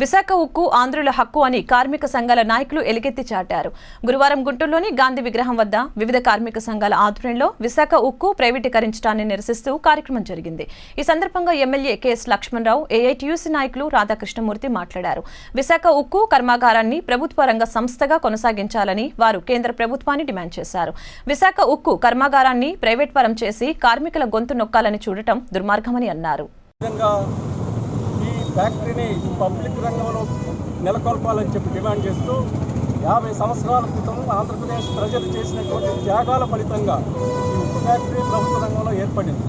విశాఖ ఉక్కు ఆంధ్రుల హక్కు అని కార్మిక సంఘాల నాయకులు ఎలుగెత్తి చాటారు. గురువారం గుంటూరులోని గాంధీ విగ్రహం వద్ద వివిధ కార్మిక సంఘాల ఆధ్వర్యంలో విశాఖ ఉక్కు ప్రైవేటీకరించడాన్ని నిరసిస్తూ కార్యక్రమం జరిగింది. ఈ సందర్భంగా ఎమ్మెల్యే కెఎస్ లక్ష్మణరావు ఏఐటియుసి నాయకులు రాధాకృష్ణమూర్తి మాట్లాడారు. విశాఖ ఉక్కు కర్మాగారాన్ని ప్రభుత్వ రంగ సంస్థగా కొనసాగించాలని వారు కేంద్ర ప్రభుత్వాన్ని డిమాండ్ చేశారు. విశాఖ ఉక్కు కర్మాగారాన్ని ప్రైవేట్ పరం చేసి కార్మికుల గొంతు నొక్కాలని చూడటం దుర్మార్గమని అన్నారు. ఫ్యాక్టరీని పబ్లిక్ రంగంలో నెలకొల్పాలని చెప్పి డిమాండ్ చేస్తూ యాభై సంవత్సరాల క్రితం ఆంధ్రప్రదేశ్ ప్రజలు చేసినటువంటి త్యాగాల ఫలితంగా ఈ ఉప్పు ఫ్యాక్టరీ ప్రభుత్వ రంగంలో ఏర్పడింది.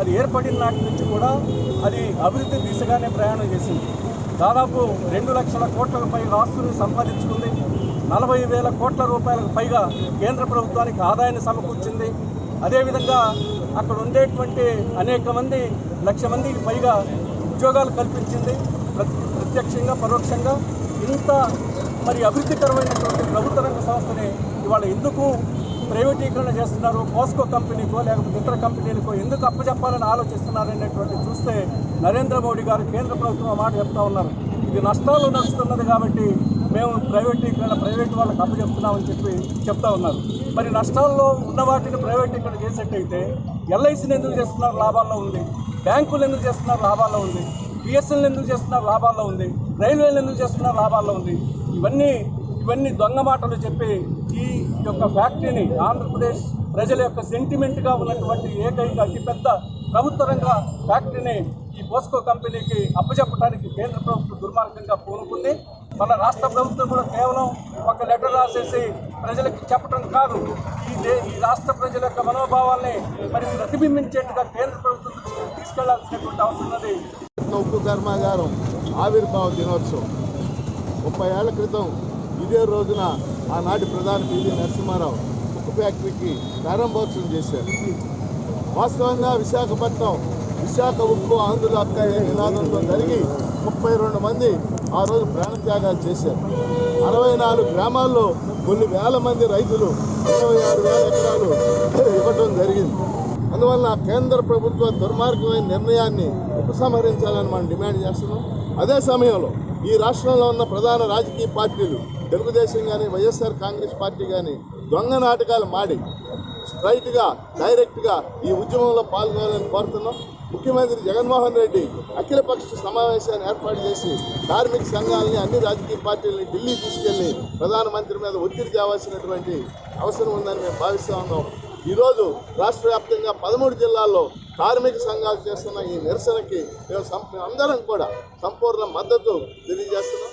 అది ఏర్పడిన నాటి నుంచి కూడా అది అభివృద్ధి దిశగానే ప్రయాణం చేసింది. దాదాపు రెండు లక్షల కోట్లకు పైగా ఆస్తుని సంపాదించుకుంది. నలభై వేల కోట్ల రూపాయలకు పైగా కేంద్ర ప్రభుత్వానికి ఆదాయాన్ని సమకూర్చింది. అదేవిధంగా అక్కడ ఉండేటువంటి అనేక మంది లక్ష మందికి పైగా ఉద్యోగాలు కల్పించింది. ప్రతి ప్రత్యక్షంగా పరోక్షంగా ఇంత మరి అభివృద్ధికరమైనటువంటి ప్రభుత్వ రంగ సంస్థని ఇవాళ ఎందుకు ప్రైవేటీకరణ చేస్తున్నారు? కోస్కో కంపెనీకో లేకపోతే ఇతర కంపెనీలకో ఎందుకు అప్పచెప్పాలని ఆలోచిస్తున్నారనేటువంటి చూస్తే నరేంద్ర మోడీ గారు కేంద్ర ప్రభుత్వం మాట చెప్తా ఉన్నారు. ఇది నష్టాలు నడుస్తున్నది కాబట్టి మేము ప్రైవేటీకరణ ప్రైవేట్ వాళ్ళకి అప్పచెప్తున్నామని చెప్పి చెప్తా ఉన్నారు. మరి నష్టాల్లో ఉన్న వాటిని ప్రైవేటీకరణ చేసేట్టయితే ఎల్ఐసిని ఎందుకు చేస్తున్నారు? లాభాల్లో ఉంది. బ్యాంకులు ఎందుకు చేస్తున్నారు? లాభాల్లో ఉంది. బిఎస్ఎల్ ఎందుకు చేస్తున్నారు? లాభాల్లో ఉంది. రైల్వేలు ఎందుకు చేస్తున్నారు? లాభాల్లో ఉంది. ఇవన్నీ ఇవన్నీ దొంగ మాటలు చెప్పి ఈ యొక్క ఫ్యాక్టరీని ఆంధ్రప్రదేశ్ ప్రజల యొక్క సెంటిమెంట్గా ఉన్నటువంటి ఏకైక అతిపెద్ద ప్రభుత్వ రంగ ఫ్యాక్టరీని ఈ పోస్కో కంపెనీకి అప్పచెప్పడానికి కేంద్ర ప్రభుత్వం దుర్మార్గంగా పూనుకుంది. మన రాష్ట్ర ప్రభుత్వం కూడా కేవలం ఒక లెటర్ రాసేసి ప్రజలకు చెప్పడం కాదు. ఈ దే ఈ రాష్ట్ర ప్రజల యొక్క మనోభావాల్ని మరి ప్రతిబింబించేట్టుగా కేంద్ర ప్రభుత్వం తీసుకెళ్ళాల్సినటువంటి అవసరం ఉన్నది. ఉక్కు కర్మాగారం ఆవిర్భావ దినోత్సవం. ముప్పై ఏళ్ళ క్రితం ఇదే రోజున ఆనాటి ప్రధాని పివి నరసింహారావు ఉక్కు ఫ్యాక్టరీకి ప్రారంభోత్సవం చేశారు. వాస్తవంగా విశాఖపట్నం విశాఖ ఉక్కు ఆంధ్రుల హక్క నినాదంతో జరిగి ముప్పై రెండు మంది ఆ రోజు ప్రాణత్యాగాలు చేశారు. అరవై నాలుగు గ్రామాల్లో కొన్ని వేల మంది రైతులు ఇరవై ఆరు వేల ఎకరాలు ఇవ్వటం జరిగింది. అందువల్ల కేంద్ర ప్రభుత్వ దుర్మార్గమైన నిర్ణయాన్ని ఉపసంహరించాలని మనం డిమాండ్ చేస్తున్నాం. అదే సమయంలో ఈ రాష్ట్రంలో ఉన్న ప్రధాన రాజకీయ పార్టీలు తెలుగుదేశం కానీ వైఎస్ఆర్ కాంగ్రెస్ పార్టీ కానీ దొంగ నాటకాలు మాడి స్ట్రైట్గా డైరెక్ట్గా ఈ ఉద్యమంలో పాల్గొనాలని కోరుతున్నాం. ముఖ్యమంత్రి జగన్మోహన్ రెడ్డి అఖిలపక్ష సమావేశాన్ని ఏర్పాటు చేసి కార్మిక సంఘాలని అన్ని రాజకీయ పార్టీలని ఢిల్లీ తీసుకెళ్ళి ప్రధానమంత్రి మీద ఒత్తిడి తేవాల్సినటువంటి అవసరం ఉందని మేము భావిస్తూ ఉన్నాం. ఈరోజు రాష్ట్ర వ్యాప్తంగా పదమూడు జిల్లాల్లో కార్మిక సంఘాలు చేస్తున్న ఈ నిరసనకి మేము అందరం కూడా సంపూర్ణ మద్దతు తెలియజేస్తున్నాం.